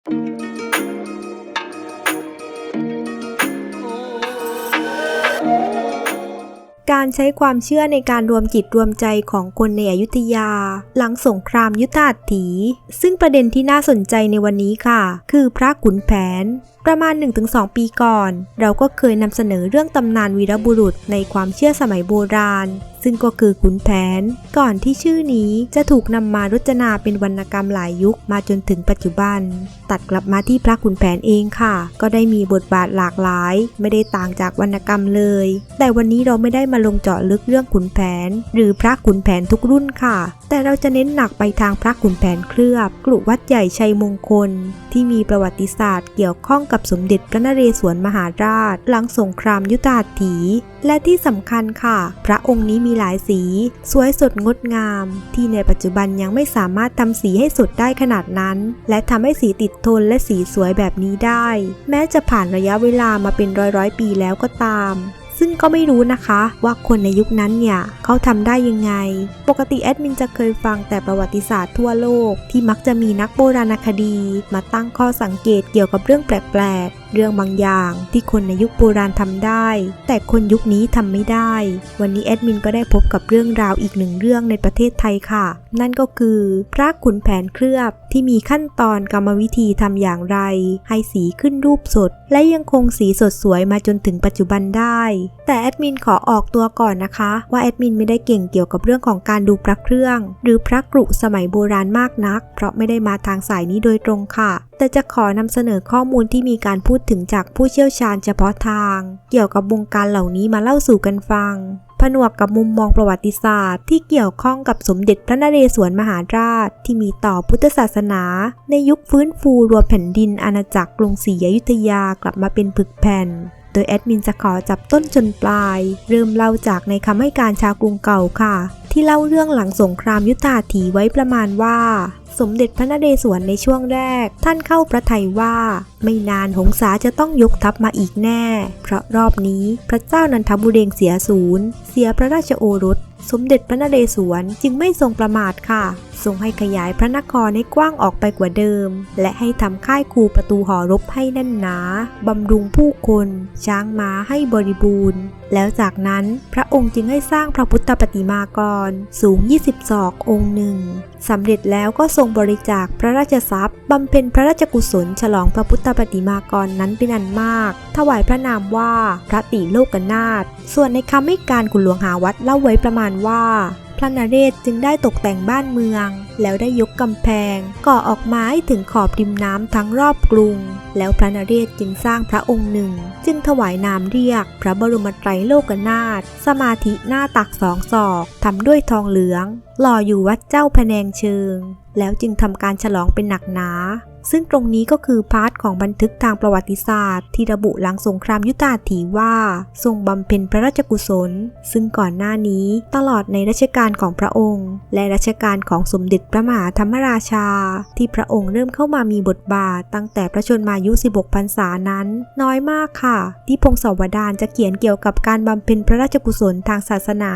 การใช้ความเชื่อในการรวมจิตรวมใจของคนในอยุธยา หลังสงครามยุทธาถี ซึ่งประเด็นที่น่าสนใจในวันนี้ค่ะ คือพระขุนแผนประมาณ 1-2 ปีก่อน เราก็เคยนำเสนอเรื่องตำนานวีรบุรุษในความเชื่อสมัยโบราณ ซึ่งก็คือขุนแผน ก่อนที่ชื่อนี้จะถูกนำมารจนาเป็นวรรณกรรมหลายยุคมาจนถึงปัจจุบัน ตัดกลับมาที่พระขุนแผนเองค่ะ ก็ได้มีบทบาทหลากหลาย ไม่ได้ต่างจากวรรณกรรมเลย แต่วันนี้เราไม่ได้มาลงเจาะลึกเรื่องขุนแผน หรือพระขุนแผนทุกรุ่นค่ะ แต่เราจะเน้นหนักไปทางพระขุนแผนเคลือบกลุ่วัดใหญ่ชัยมงคล ที่มีประวัติศาสตร์เกี่ยวข้องกับสมเด็จพระนเรศวรมหาราช หลังสงครามยุทธาถี และที่สำคัญค่ะ พระองค์นี้มีหลายสี สวยสดงดงาม ที่ในปัจจุบันยังไม่สามารถทำสีให้สดได้ขนาดนั้น และทำให้สีติดทนและสีสวยแบบนี้ได้ แม้จะผ่านระยะเวลามาเป็นร้อยร้อยปีแล้วก็ตาม ซึ่งก็ไม่รู้นะคะว่าคนในยุคนั้นเนี่ยเขาทำได้ยังไง ปกติแอดมินจะเคยฟังแต่ประวัติศาสตร์ทั่วโลก ที่มักจะมีนักโบราณคดี มาตั้งข้อสังเกตเกี่ยวกับเรื่องแปลกๆ เรื่องบางอย่างที่คนในยุคโบราณทำได้ แต่คนยุคนี้ทำไม่ได้ วันนี้แอดมินก็ได้พบกับเรื่องราวอีกหนึ่งเรื่องในประเทศไทยค่ะ นั่นก็คือพระขุนแผนเคลือบที่มีขั้นตอนกรรมวิธีทำอย่างไร ให้สีขึ้นรูปสด และยังคงสีสดสวยมาจนถึงปัจจุบันได้แต่แอดมินขอออกตัวก่อนนะคะ ว่าแอดมินไม่ได้เก่งเกี่ยวกับเรื่องของการดูพระเครื่อง หรือพระกรุสมัยโบราณมากนัก เพราะไม่ได้มาทางสายนี้โดยตรงค่ะแต่จะขอนำเสนอข้อมูลที่มีการพูดถึงจากผู้เชี่ยวชาญเฉพาะทาง เกี่ยวกับวงการเหล่านี้มาเล่าสู่กันฟัง ผนวกกับมุมมองประวัติศาสตร์ ที่เกี่ยวข้องกับสมเด็จพระนเรศวรมหาราช ที่มีต่อพุทธศาสนา ในยุคฟื้นฟูรวมแผ่นดินอาณาจักรกรุงศรีอยุธยากลับมาเป็นผึกแผ่น โดยแอดมินจะขอจับต้นจนปลาย เริ่มเล่าจากในคำให้การชาวกรุงเก่าค่ะ ที่เล่าเรื่องหลังสงครามยุทธาถีไว้ประมาณว่า สมเด็จพระนเรศวรในช่วงแรก ท่านเข้าประทัยว่า ไม่นานหงสาจะต้องยกทัพมาอีกแน่ เพราะรอบนี้พระเจ้านันทบุเรงเสียศูนย์ เสียพระราชโอรส สมเด็จพระนเรศวรจึงไม่ทรงประมาทค่ะ ทรงให้ขยายพระนครให้กว้างออกไปกว่าเดิม และให้ทำค่ายคูประตูหอรบให้แน่นหนาบำรุงผู้คน ช้างม้าให้บริบูรณ์ แล้วจากนั้นพระองค์จึงให้สร้างพระพุทธปฏิมากร สูง 20 ศอกองค์หนึ่งสำเร็จแล้วก็ทรงบริจาคพระราชทรัพย์บำเพ็ญพระราชกุศลฉลองพระพุทธปฏิมากรนั้นเป็นอันมาก ถวายพระนามว่าพระติโลกนาถส่วนในคำให้การคุณหลวงหาวัดเล่าไว้ประมาณว่า ระนเรศจึงได้ตกแต่งบ้านเมือง แล้วได้ยกกำแพง ก่อออกมาให้ถึงขอบริมน้ำทั้งรอบกรุง แล้วพระนเรศจึงสร้างพระองค์หนึ่ง จึงถวายนามเรียก พระบรมไตรโลกนาถสมาธิหน้าตักสองศอกทำด้วยทองเหลืองหล่ออยู่วัดเจ้าพะแนงเชิง แล้วจึงทำการฉลองเป็นหนักหนา ซึ่งตรงนี้ก็คือพาร์ทของบันทึกทางประวัติศาสตร์ ที่ระบุหลังสงครามยุทธาถีว่า ทรงบำเพ็ญพระราชกุศล ซึ่งก่อนหน้านี้ตลอดในรัชกาลของพระองค์ และรัชกาลของสมเด็จพระมหาธรรมราชา ที่พระองค์เริ่มเข้ามามีบทบาท ตั้งแต่พระชนมายุ 16 พรรษานั้น น้อยมากค่ะ ที่พงศาวดารจะเขียนเกี่ยวกับการบำเพ็ญพระราชกุศลทางศาสนา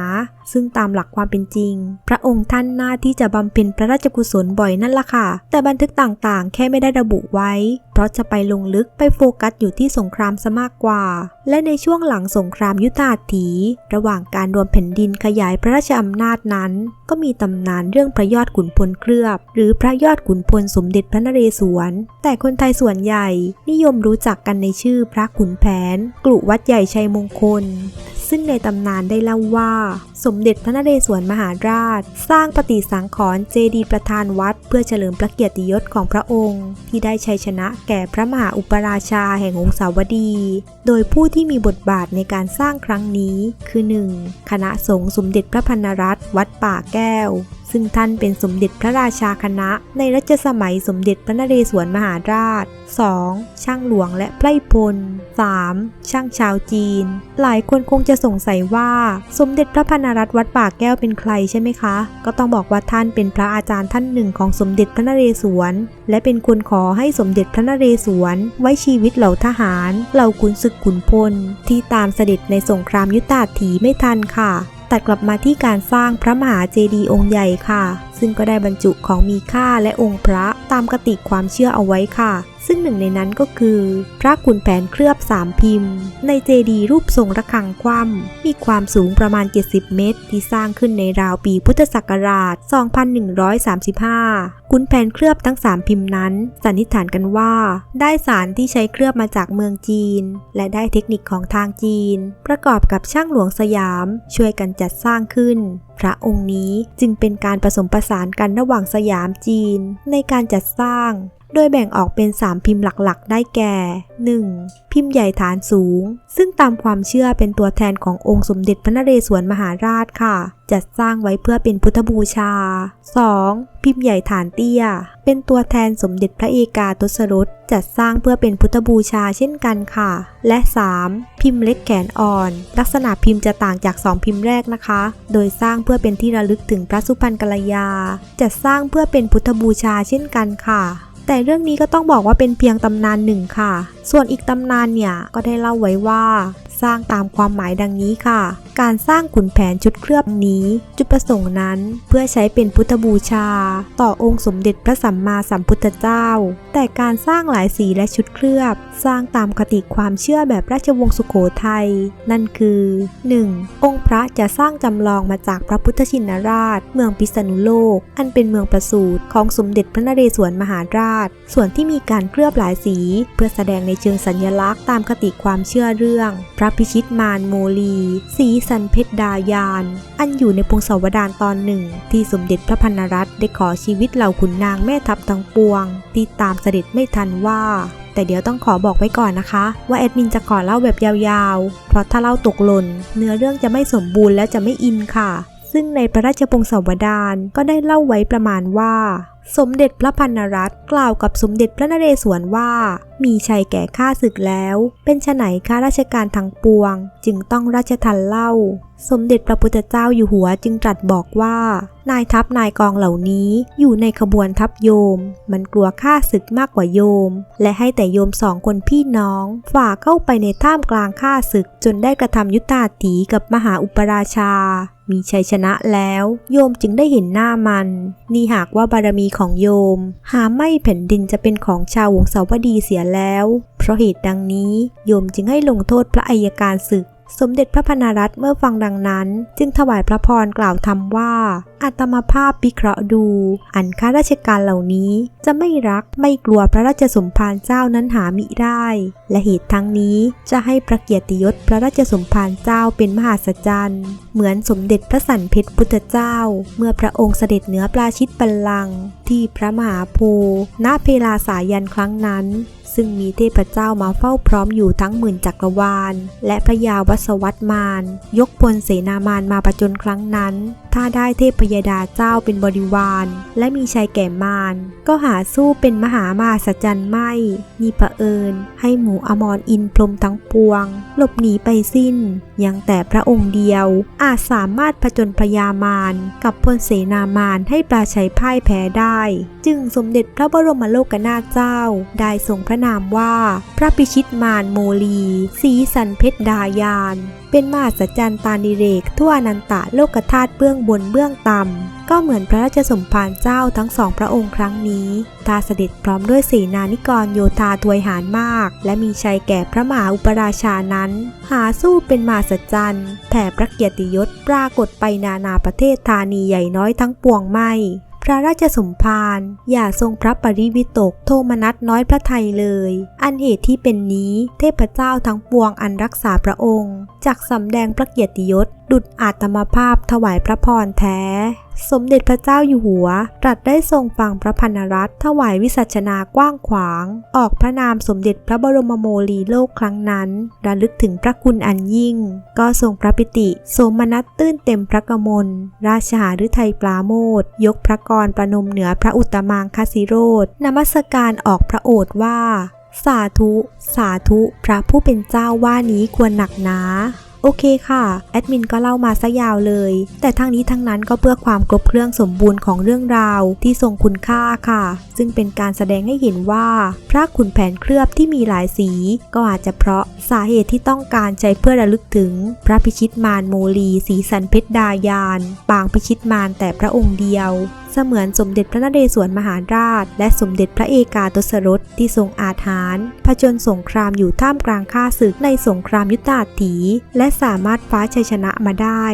ซึ่งตามหลักความเป็นจริง พระองค์ท่านหน้าที่จะบำเพ็ญพระราชกุศลบ่อยนั่นละค่ะ แต่บันทึกต่างๆ แค่ไม่ได้ระบุไว้ เพราะจะไปลงลึกไปโฟกัสอยู่ที่สงครามซะมากกว่า และในช่วงหลังสงครามยุทธาถีระหว่างการรวมแผ่นดินขยายพระราชอำนาจนั้น ก็มีตำนานเรื่องพระยอดขุนพลเคลือบ หรือพระยอดขุนพลสมเด็จพระนเรศวร แต่คนไทยส่วนใหญ่ นิยมรู้จักกันในชื่อพระขุนแผน กลุวัดใหญ่ชัยมงคลซึ่งในตำนานได้เล่าว่า สมเด็จพระนเรศวรมหาราช สร้างปฏิสังขรณ์เจดีย์ประธานวัด เพื่อเฉลิมพระเกียรติยศของพระองค์ ที่ได้ชัยชนะแก่พระมหาอุปราชาแห่งองสาวดี โดยผู้ที่มีบทบาทในการสร้างครั้งนี้คือ 1. คณะสงฆ์สมเด็จพระพันรัตน์วัดป่าแก้ว ซึ่งท่านเป็นสมเด็จพระราชาคณะ ในรัชสมัยสมเด็จพระนเรศวรมหาราช 2. ช่างหลวงและไพร่พล 3. ช่างชาวจีน หลายคนคงจะสงสัยว่า สมเด็จพระพนรัตน์วัดป่าแก้วเป็นใครใช่ไหมคะ ก็ต้องบอกว่าท่านเป็นพระอาจารย์ท่านหนึ่งของสมเด็จพระนเรศวร และเป็นคนขอให้สมเด็จพระนเรศวร ไว้ชีวิตเหล่าทหาร เหล่าขุนศึกขุนพล ที่ตามเสด็จในสงครามยุทธาถีไม่ทันค่ะ ตัดกลับมาที่การสร้างพระมหาเจดีย์องค์ใหญ่ค่ะ ซึ่งก็ได้บรรจุของมีค่าและองค์พระตามกติความเชื่อเอาไว้ค่ะ ซึ่งหนึ่งในนั้นก็คือ พระขุนแผนเคลือบสามพิมพ์ ในเจดีรูปทรงระฆังคว่ำมีความสูงประมาณ 70 เมตร ที่สร้างขึ้นในราวปีพุทธศักราช 2135 ขุนแผนเคลือบทั้ง 3 พิมพ์นั้น สันนิษฐานกันว่า ได้สารที่ใช้เคลือบมาจากเมืองจีน และได้เทคนิคของทางจีน ประกอบกับช่างหลวงสยาม ช่วยกันจัดสร้างขึ้นพระองค์นี้จึงเป็นการผสมผสานกันระหว่างสยามจีนในการจัดสร้าง โดยแบ่งออกเป็น 3 พิมพ์หลักๆ ได้แก่ 1. พิมพ์ใหญ่ฐานสูง ซึ่งตามความเชื่อเป็นตัวแทนขององค์สมเด็จพระนเรศวรมหาราชค่ะ จัดสร้างไว้เพื่อเป็นพุทธบูชา 2. พิมพ์ใหญ่ฐานเตี้ย เป็นตัวแทนสมเด็จพระเอกาทศรสจัดสร้างเพื่อเป็นพุทธบูชาเช่นกันค่ะ และ 3. พิมพ์เล็กแขนอ่อน ลักษณะพิมพ์จะต่างจาก 2 พิมพ์แรกนะคะ โดยสร้างเพื่อเป็นที่ระลึกถึงพระสุพรรณกัลยา จัดสร้างเพื่อเป็นพุทธบูชาเช่นกันค่ะ แต่เรื่องนี้ก็ต้องบอกว่าเป็นเพียงตำนานหนึ่งค่ะ ส่วนอีกตำนานเนี่ยก็ได้เล่าไว้ว่า สร้างตามความหมายดังนี้ค่ะ การสร้างขุนแผนชุดเคลือบนี้ จุดประสงค์นั้นเพื่อใช้เป็นพุทธบูชา ต่อองค์สมเด็จพระสัมมาสัมพุทธเจ้า แต่การสร้างหลายสีและชุดเคลือบ สร้างตามคติความเชื่อแบบราชวงศ์สุโขทัยนั่นคือ 1. องค์พระจะสร้างจำลองมาจากพระพุทธชินราช เมืองพิษณุโลก อันเป็นเมืองประสูติของสมเด็จพระนเรศวรมหาราช ส่วนที่มีการเคลือบหลายสี เพื่อแสดงในเชิงสัญลักษณ์ตามคติความเชื่อเรื่อง พระพิชิตมารโมลีสีสันเพชรดายาน อันอยู่ในพงศาวดารตอนหนึ่ง ที่สมเด็จพระพันรัตน์ได้ขอชีวิตเหล่าขุนนางแม่ทัพทั้งปวง ที่ตามเสด็จไม่ทันว่าแต่เดี๋ยวต้องขอบอกไว้ก่อนนะคะ ว่าแอดมินจะขอเล่าแบบยาวๆ เพราะถ้าเล่าตกหล่นเนื้อเรื่องจะไม่สมบูรณ์และจะไม่อินค่ะ ซึ่งในพระราชพงศาวดารก็ได้เล่าไว้ประมาณว่า สมเด็จพระพันรัตน์กล่าวกับสมเด็จพระนเรศวรว่า มีชัยแก่ข้าศึกแล้ว เป็นฉไหนข้าราชการทั้งปวง จึงต้องราชทันเล่า สมเด็จพระพุทธเจ้าอยู่หัวจึงตรัสบอกว่า นายทัพนายกองเหล่านี้อยู่ในขบวนทัพโยม มันกลัวข้าศึกมากกว่าโยม และให้แต่โยมสองคนพี่น้อง ฝ่าเข้าไปในท่ามกลางข้าศึกจนได้กระทำยุตตาตีกับมหาอุปราชา มีชัยชนะแล้ว โยมจึงได้เห็นหน้ามัน นี่หากว่าบารมีของโยม หาไม่แผ่นดินจะเป็นของชาววงศาวดีเสียแล้ว เพราะเหตุดังนี้ โยมจึงให้ลงโทษพระอัยการศึก สมเด็จพระพนารัตน์เมื่อฟังดังนั้น จึงถวายพระพรกล่าวทำว่า อัตมาภาพวิเคราะห์ดู อันข้าราชการเหล่านี้จะไม่รักไม่กลัวพระราชสมภารเจ้านั้นหามิได้ และเหตุทั้งนี้จะให้พระเกียรติยศพระราชสมภารเจ้าเป็นมหาศจรรย์ เหมือนสมเด็จพระสันเพชรพุทธเจ้า เมื่อพระองค์เสด็จเหนือปราชิตบัลลังก์ที่พระมหาโพธิ์ณเพลาสายันครั้งนั้น ซึ่งมีเทพเจ้ามาเฝ้าพร้อมอยู่ทั้งหมื่นจักรวาล และพระยาวัสวัตมารยกพลเสนามารมาประจนครั้งนั้น ถ้าได้เทพยดาเจ้าเป็นบริวาร และมีชัยแก่มารก็หาสู้เป็นมหามาสจรรย์ไม่นี่เอิญ ให้หมูอมรอินพรมทั้งปวง หลบหนีไปสิ้น ยังแต่พระองค์เดียว อาจสามารถผจญพยามารกับพลเสนามารให้ปราชัยพ่ายแพ้ได้ จึงสมเด็จพระบรมโลกนาถเจ้า ได้ทรงพระนามว่า พระพิชิตมารโมลี สีสันเพชรดายาน เป็นมหัศจรรย์ตานิเรกทั่วอนันตะโลกธาตุเบื้องบนเบื้องต่ำ ก็เหมือนพระราชสมภารเจ้าทั้งสองพระองค์ครั้งนี้ทาเสด็จพร้อมด้วยเสนานิกรโยธาทวยหารมาก และมีชัยแก่พระมหาอุปราชานั้น หาสู้เป็นมหัศจรรย์แผ่พระเกียรติยศปรากฏไปนานาประเทศธานีใหญ่น้อยทั้งปวงไม่ พระราชสมภารอย่าทรงพระปริวิตกโทมนัสน้อยพระไทยเลย อันเหตุที่เป็นนี้เทพเจ้าทั้งปวงอันรักษาพระองค์จากสำแดงพระเกียรติยศ ดุจอาตมาภาพถวายพระพรแท้ สมเด็จพระเจ้าอยู่หัวตรัสได้ทรงฟังพระพันรัตถวายวิสัชนากว้างขวาง ออกพระนามสมเด็จพระบรมโมลีโลกครั้งนั้น ระลึกถึงพระคุณอันยิ่ง ก็ทรงพระปิติโสมนัสตื้นเต็มพระกมล ราชหฤทัยปราโมทยกพระกรประนมเหนือพระอุตมางคสิโรธนมัสการออกพระโอษฐ์ว่า สาธุ สาธุ พระผู้เป็นเจ้าว่านี้ควรหนักหนา โอเคค่ะ แอดมินก็เล่ามาซะยาวเลย แต่ทั้งนี้ทั้งนั้นก็เพื่อความครบเครื่องสมบูรณ์ของเรื่องราวที่ทรงคุณค่าค่ะ ซึ่งเป็นการแสดงให้เห็นว่า พระขุนแผนเคลือบที่มีหลายสี ก็อาจจะเพราะสาเหตุที่ต้องการใช้เพื่อระลึกถึง พระพิชิตมารโมลี สีสันเพชรดายาน ปางพิชิตมารแต่พระองค์เดียว เสมือนสมเด็จพระนเรศวรมหาราช และสมเด็จพระเอกาทศรสที่ทรงอาถรรพ์ผจญสงครามอยู่ท่ามกลางข้าศึกในสงครามยุทธาถี และสามารถฟ้าชัยชนะมาได้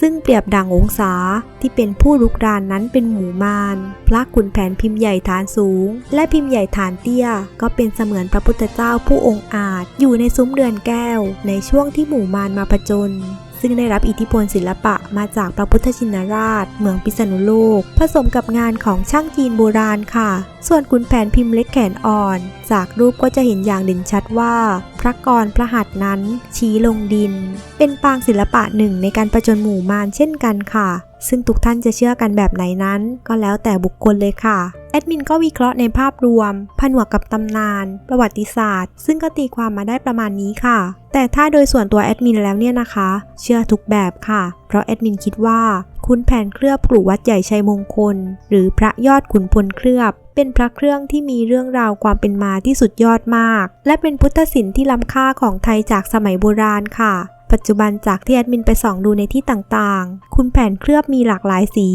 ซึ่งเปรียบดังองศาที่เป็นผู้ลุกรานนั้นเป็นหมู่มารพระขุนแผนพิมพ์ใหญ่ฐานสูง และพิมพ์ใหญ่ฐานเตี้ย ก็เป็นเสมือนพระพุทธเจ้าผู้องค์อาจอยู่ในซุ้มเรือนแก้ว ในช่วงที่หมู่มารมาผจญ ซึ่งได้รับอิทธิพลศิลปะมาจากพระพุทธชินราช เมืองพิษณุโลก ผสมกับงานของช่างจีนโบราณค่ะ ส่วนขุนแผนพิมพ์เล็กแขนอ่อน จากรูปก็จะเห็นอย่างเด่นชัดว่า พระกรพระหัตถ์นั้นชี้ลงดิน เป็นปางศิลปะหนึ่งในการประจนหมู่มารเช่นกันค่ะ ซึ่งทุกท่านจะเชื่อกันแบบไหนนั้น ก็แล้วแต่บุคคลเลยค่ะ ดมินก็วิเคราะห์ในภาพรวม ผนวกกับตำนาน ประวัติศาสตร์ ซึ่งก็ตีความมาได้ประมาณนี้ค่ะ แต่ถ้าโดยส่วนตัวแอดมินแล้วเนี่ยนะคะ เชื่อทุกแบบค่ะ เพราะแอดมินคิดว่าคุณแผนเคลือบกลุ่วัดใหญ่ชัยมงคล หรือพระยอดขุนพลเคลือบ เป็นพระเครื่องที่มีเรื่องราวความเป็นมาที่สุดยอดมาก และเป็นพุทธศิลป์ที่ล้ำค่าของไทยจากสมัยโบราณค่ะ ปัจจุบันจากที่แอดมินไปส่องดูในที่ต่างๆ คุณแผนเคลือบมีหลากหลายสี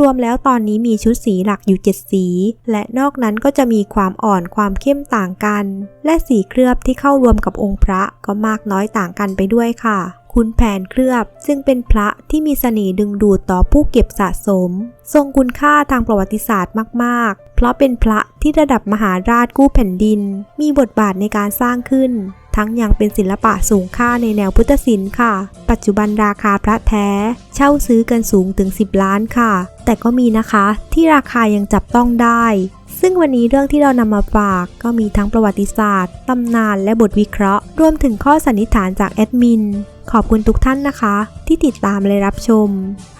รวมๆแล้วตอนนี้มีชุดสีหลักอยู่ 7 สี และนอกนั้นก็จะมีความอ่อนความเข้มต่างกัน และสีเคลือบที่เข้ารวมกับองค์พระก็มากน้อยต่างกันไปด้วยค่ะ คุณแผนเคลือบซึ่งเป็นพระที่มีเสน่ห์ดึงดูดต่อผู้เก็บสะสม ทรงคุณค่าทางประวัติศาสตร์มาก ๆ เพราะเป็นพระที่ระดับมหาราชกู้แผ่นดิน มีบทบาทในการสร้างขึ้น ทั้งยังเป็นศิลปะสูงค่าในแนวพุทธศิลป์ค่ะ ปัจจุบันราคาพระแท้ เช่าซื้อกันสูงถึง 10 ล้านค่ะ แต่ก็มีนะคะที่ราคายังจับต้องได้ ซึ่งวันนี้เรื่องที่เรานำมาฝากก็มีทั้งประวัติศาสตร์ตำนานและบทวิเคราะห์ รวมถึงข้อสันนิษฐานจากแอดมิน ขอบคุณทุกท่านนะคะ ที่ติดตามและรับชม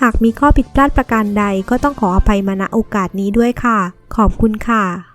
หากมีข้อผิดพลาดประการใดก็ต้องขออภัยมาณโอกาสนี้ด้วยค่ะ ขอบคุณค่ะ